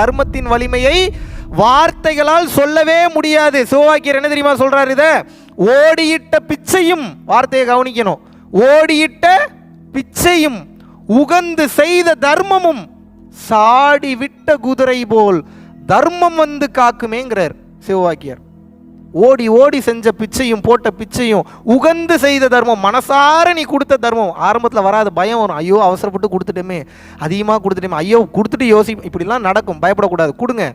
தர்மத்தின் வலிமையை வார்த்தைகளால் சொல்லவே முடியாது. சிவவாக்கியர் என்ன தெரியுமா சொல்றாரு இதை? ஓடியிட்ட பிச்சையும் வார்த்தையை கவனிக்கணும். ஓடியிட்ட பிச்சையும் உகந்து செய்த தர்மமும் சாடி விட்ட குதிரை போல் தர்மம் வந்து காக்குமேங்கிறார் சிவவாக்கியர். ஓடி ஓடி செஞ்ச பிச்சையும் போட்ட பிச்சையும் உகந்து செய்த தர்மம் மனசார நீ கொடுத்த தர்மம். ஆரம்பத்தில் வராது பயம் வரும். ஐயோ அவசரப்பட்டு கொடுத்துட்டோமே அதிகமாக கொடுத்துட்டோமே. ஐயோ கொடுத்துட்டு யோசி இப்படிலாம் நடக்கும். பயப்படக்கூடாது. கொடுங்க.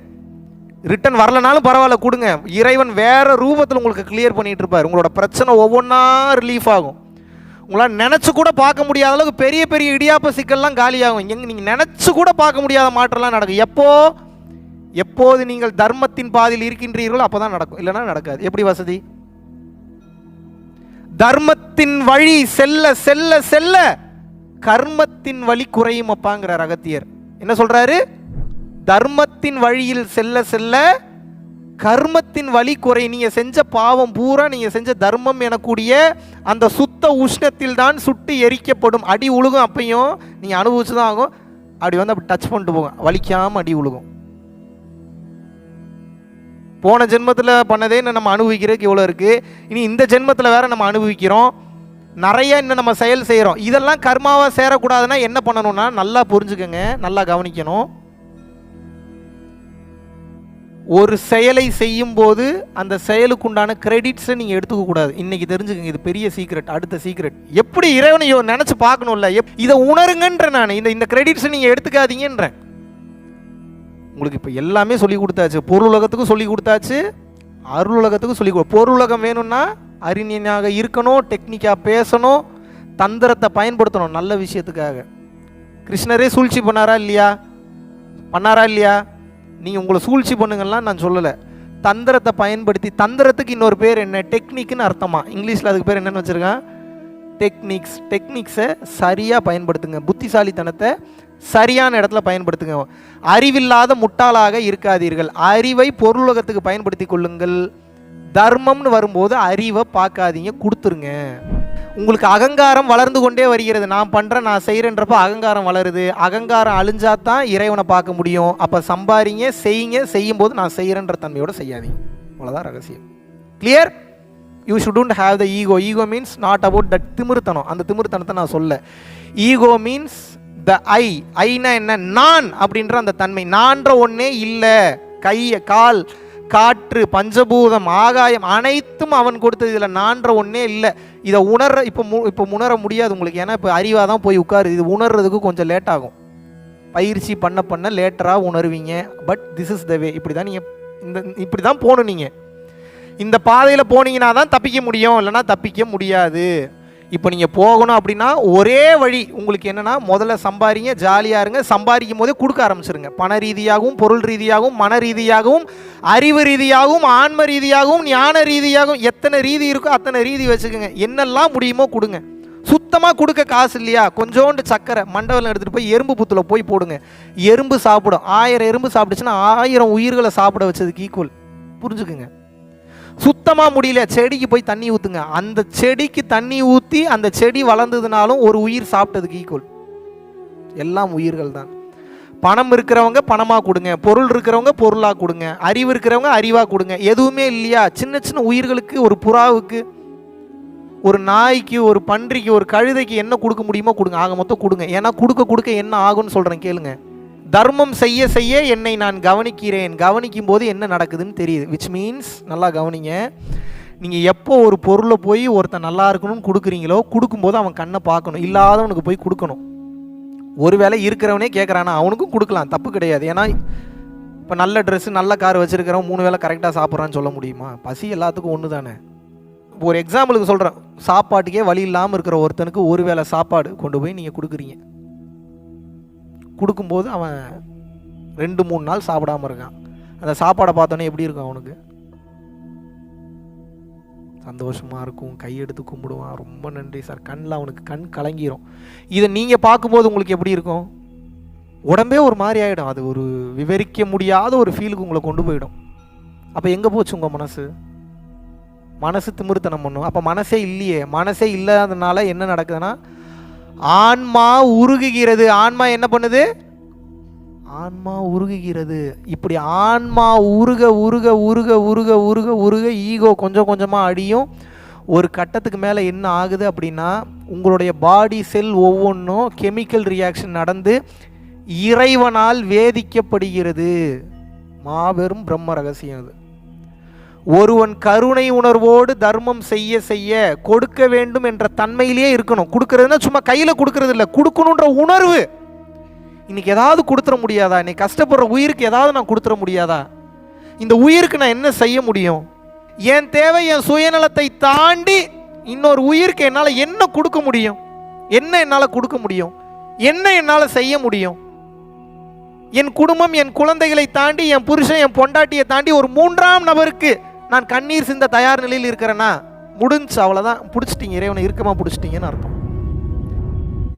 ரிட்டன் வரலனாலும் பரவாயில்ல கொடுங்க. இறைவன் வேறு ரூபத்தில் உங்களுக்கு கிளியர் பண்ணிகிட்டு இருப்பார். உங்களோட பிரச்சனை ஒவ்வொன்றா ரிலீஃப் ஆகும். உங்களால் நினச்சி கூட பார்க்க முடியாத அளவுக்கு பெரிய பெரிய இடியாப்ப சிக்கல்லாம் காலியாகும். எங்கே நீங்கள் நினச்சி கூட பார்க்க முடியாத மாற்றம்லாம் நடக்கும். எப்போது எப்போது நீங்கள் தர்மத்தின் பாதையில் இருக்கின்றீர்களோ அப்போ தான் நடக்கும். இல்லைன்னா நடக்காது. எப்படி வசதி? தர்மத்தின் வழி செல்ல செல்ல செல்ல கர்மத்தின் வழி குறையும் அப்பாங்கிறார் அகத்தியர். என்ன சொல்றாரு? தர்மத்தின் வழியில் செல்ல செல்ல கர்மத்தின் வழி குறை. நீங்க செஞ்ச பாவம் பூரா நீங்க செஞ்ச தர்மம் எனக்கூடிய அந்த சுத்த உஷ்ணத்தில் தான் சுட்டு எரிக்கப்படும். அடி உழுகும் அப்பையும் நீங்க அனுபவிச்சு தான் ஆகும். அப்படி வந்து அப்படி டச் பண்ணிட்டு போகும் வலிக்காம அடி உழுகும். போன ஜென்மத்தில் பண்ணதே இன்னும் நம்ம அனுபவிக்கிறதுக்கு இவ்வளோ இருக்குது இனி இந்த ஜென்மத்தில் வேற நம்ம அனுபவிக்கிறோம். நிறைய இன்னும் நம்ம செயல் செய்கிறோம் இதெல்லாம் கர்மாவாக சேரக்கூடாதுன்னா என்ன பண்ணணும்னா நல்லா புரிஞ்சுக்கோங்க நல்லா கவனிக்கணும். ஒரு செயலை செய்யும் போது அந்த செயலுக்குண்டான கிரெடிட்ஸை நீங்கள் எடுத்துக்கக்கூடாது இன்றைக்கி தெரிஞ்சுக்கங்க இது பெரிய சீக்ரெட் அடுத்த சீக்ரெட் எப்படி இறைவனை யோ- நினைச்சு பார்க்கணும்ல எப் இதை உணருங்கன்ற நான். இந்த இந்த கிரெடிட்ஸை நீங்கள் எடுத்துக்காதீங்கன்றேன். உங்களுக்கு இப்போ எல்லாமே சொல்லி கொடுத்தாச்சு. பொருள் உலகத்துக்கும் சொல்லி கொடுத்தாச்சு. அருள் உலகத்துக்கும் சொல்லி கொடு பொருள் உலகம் வேணும்னா அறிஞனாக இருக்கணும் டெக்னிக்காக பேசணும் தந்திரத்தை பயன்படுத்தணும் நல்ல விஷயத்துக்காக. கிருஷ்ணரே சூழ்ச்சி பண்ணாரா இல்லையா? பண்ணாரா இல்லையா? நீங்கள் உங்களை சூழ்ச்சி பண்ணுங்கள்லாம் நான் சொல்லலை. தந்திரத்தை பயன்படுத்தி தந்திரத்துக்கு இன்னொரு பேர் என்ன? டெக்னிக்னு அர்த்தமா? இங்கிலீஷில் அதுக்கு பேர் என்னென்னு வச்சுருக்கேன்? டெக்னிக்ஸ் டெக்னிக்ஸை சரியாக பயன்படுத்துங்க. புத்திசாலித்தனத்தை சரியான இடத்துல பயன்படுத்துங்க. அறிவில்லாத முட்டாளாக இருக்காதீர்கள். அறிவை பொருளுலகத்துக்கு பயன்படுத்தி கொள்ளுங்கள். தர்மம்னு வரும்போது அறிவை பார்க்காதீங்க கொடுத்துருங்க. உங்களுக்கு அகங்காரம் வளர்ந்து கொண்டே வருகிறது. நான் பண்ணுறேன் நான் செய்கிறேன்றப்ப அகங்காரம் வளருது. அகங்காரம் அழிஞ்சா தான் இறைவனை பார்க்க முடியும். அப்போ சம்பாரிங்க செய்யுங்க செய்யும்போது நான் செய்கிறேன்ற தன்மையோடு செய்யாதீங்க. அவ்வளோதான் ரகசியம். Clear you shouldn't have the ego ego means not about that திமிருத்தனம். அந்த திமிருத்தனத்தை நான் சொல்ல. ஈகோ மீன்ஸ் த ஐ ஐனா என்ன? நான் அப்படின்ற அந்த தன்மை. நான்ற ஒன்றே இல்லை. கை கால் காற்று பஞ்சபூதம் ஆகாயம் அனைத்தும் அவன் கொடுத்தது. இதில் நான்ற ஒன்றே இல்லை. இதை உணர்ற இப்போ மு இப்போ உணர முடியாது உங்களுக்கு. ஏன்னா இப்போ அறிவாக தான் போய் உட்காரு. இது உணர்றதுக்கு கொஞ்சம் லேட் ஆகும். பயிற்சி பண்ண பண்ண லேட்டராக உணர்வீங்க. But this is the way இப்படி தான் நீங்கள் இந்த இப்படி தான் போகணும் நீங்கள் இந்த பாதையில் போனீங்கன்னா தான் தப்பிக்க முடியும். இல்லைன்னா தப்பிக்க முடியாது. இப்போ நீங்கள் போகணும் அப்படின்னா ஒரே வழி உங்களுக்கு என்னென்னா முதல்ல சம்பாரிங்க ஜாலியாக இருங்க. சம்பாதிக்கும் போதே கொடுக்க ஆரம்பிச்சிருங்க. பண ரீதியாகவும் பொருள் ரீதியாகவும் மன ரீதியாகவும் அறிவு ரீதியாகவும் ஆன்ம ரீதியாகவும் ஞான ரீதியாகவும் எத்தனை ரீதி இருக்கோ அத்தனை ரீதி வச்சுக்கோங்க. என்னெல்லாம் முடியுமோ கொடுங்க. சுத்தமாக கொடுக்க காசு இல்லையா? கொஞ்சோண்டு சக்கரை மண்டபம் எடுத்துகிட்டு போய் எறும்பு புத்தில் போய் போடுங்க. எறும்பு சாப்பிடும். ஆயிரம் எறும்பு சாப்பிடுச்சுன்னா ஆயிரம் உயிர்களை சாப்பிட வச்சதுக்கு ஈக்குவல் புரிஞ்சுக்குங்க. சுத்தமாக முடியல. செடிக்கு போய் தண்ணி ஊற்றுங்க அந்த செடிக்கு தண்ணி ஊற்றி அந்த செடி வளர்ந்ததுனாலும் ஒரு உயிர் சாப்பிட்டதுக்கு ஈக்குவல் எல்லாம் உயிர்கள் தான். பணம் இருக்கிறவங்க பணமாக கொடுங்க. பொருள் இருக்கிறவங்க பொருளாக கொடுங்க. அறிவு இருக்கிறவங்க அறிவாக கொடுங்க. எதுவுமே இல்லையா? சின்ன சின்ன உயிர்களுக்கு ஒரு புறாவுக்கு ஒரு நாய்க்கு ஒரு பன்றிக்கு ஒரு கழுதைக்கு என்ன கொடுக்க முடியுமோ கொடுங்க. ஆக மொத்தம் கொடுங்க. ஏன்னா கொடுக்க கொடுக்க என்ன ஆகும்னு சொல்கிறேன் கேளுங்க. தர்மம் செய்ய செய்ய என்னை நான் கவனிக்கிறேன். கவனிக்கும் போது என்ன நடக்குதுன்னு தெரியுது. விச் மீன்ஸ் நல்லா கவனிங்க. நீங்கள் எப்போ ஒரு பொருளை போய் ஒருத்தன் நல்லா இருக்கணும்னு கொடுக்குறீங்களோ கொடுக்கும்போது அவன் கண்ணை பார்க்கணும். இல்லாதவனுக்கு போய் கொடுக்கணும். ஒருவேளை இருக்கிறவனே கேட்குறானா அவனுக்கும் கொடுக்கலாம். தப்பு கிடையாது. ஏன்னா இப்போ நல்ல ட்ரெஸ்ஸு நல்ல கார் வச்சுருக்கிறவன் மூணு வேளை கரெக்டாக சாப்பிட்றான்னு சொல்ல முடியுமா? பசி எல்லாத்துக்கும் ஒன்று தானே. இப்போ ஒரு எக்ஸாம்பிளுக்கு சொல்கிறேன் சாப்பாட்டுக்கே வழி இல்லாமல் இருக்கிற ஒருத்தனுக்கு ஒரு வேளை சாப்பாடு கொண்டு போய் நீங்கள் கொடுக்குறீங்க. கொடுக்கும்போது அவன் ரெண்டு மூணு நாள் சாப்பிடாம இருக்கான். அந்த சாப்பாடை பார்த்தோன்னே எப்படி இருக்கும் அவனுக்கு? சந்தோஷமாக இருக்கும். கையெடுத்து கும்பிடுவான். ரொம்ப நன்றி சார். கண்ணில் அவனுக்கு கண் கலங்கிரும். இதை நீங்கள் பார்க்கும்போது உங்களுக்கு எப்படி இருக்கும்? உடம்பே ஒரு மாதிரி ஆகிடும் அது ஒரு விவரிக்க முடியாத ஒரு ஃபீலுக்கு உங்களை கொண்டு போயிடும். அப்போ எங்கே போச்சு உங்கள் மனசு? மனசு திமிருத்தனம் பண்ணும். அப்போ மனசே இல்லையே. மனசே இல்லாததுனால என்ன நடக்குதுன்னா ஆன்மா உருகுகிறது. ஆன்மா என்ன பண்ணுது? ஆன்மா உருகுகிறது. இப்படி ஆன்மா உருக உருக உருக உருக உருக உருக ஈகோ கொஞ்சம் கொஞ்சமாக அடியும் ஒரு கட்டத்துக்கு மேலே என்ன ஆகுது அப்படின்னா உங்களுடைய பாடி செல் ஒவ்வொன்றும் கெமிக்கல் ரியாக்ஷன் நடந்து இறைவனால் வேதிக்கப்படுகிறது. மாபெரும் பிரம்ம ரகசியம் அது. ஒருவன் கருணை உணர்வோடு தர்மம் செய்ய செய்ய கொடுக்க வேண்டும் என்ற தன்மையிலேயே இருக்கணும். கொடுக்கறதுனா சும்மா கையில் கொடுக்கறது இல்லை. கொடுக்கணுன்ற உணர்வு. இன்னைக்கு ஏதாவது கொடுத்துட முடியாதா? இன்னைக்கு கஷ்டப்படுற உயிருக்கு ஏதாவது நான் கொடுத்துட முடியாதா? இந்த உயிருக்கு நான் என்ன செய்ய முடியும்? என் தேவை என் சுயநலத்தை தாண்டி இன்னொரு உயிருக்கு என்னால் என்ன கொடுக்க முடியும்? என்ன என்னால் கொடுக்க முடியும்? என்ன என்னால் செய்ய முடியும்? என் குடும்பம் என் குழந்தைகளை தாண்டி என் புருஷன் என் பொண்டாட்டியை தாண்டி ஒரு மூன்றாம் நபருக்கு நான் கண்ணீர் சிந்த தயார் நிலையில் இருக்கிறேன்னா முடிஞ்சு அவ்வளோதான் பிடிச்சிட்டிங்க இறைவனை இறுக்கமாக பிடிச்சிட்டிங்கன்னு அர்த்தம்.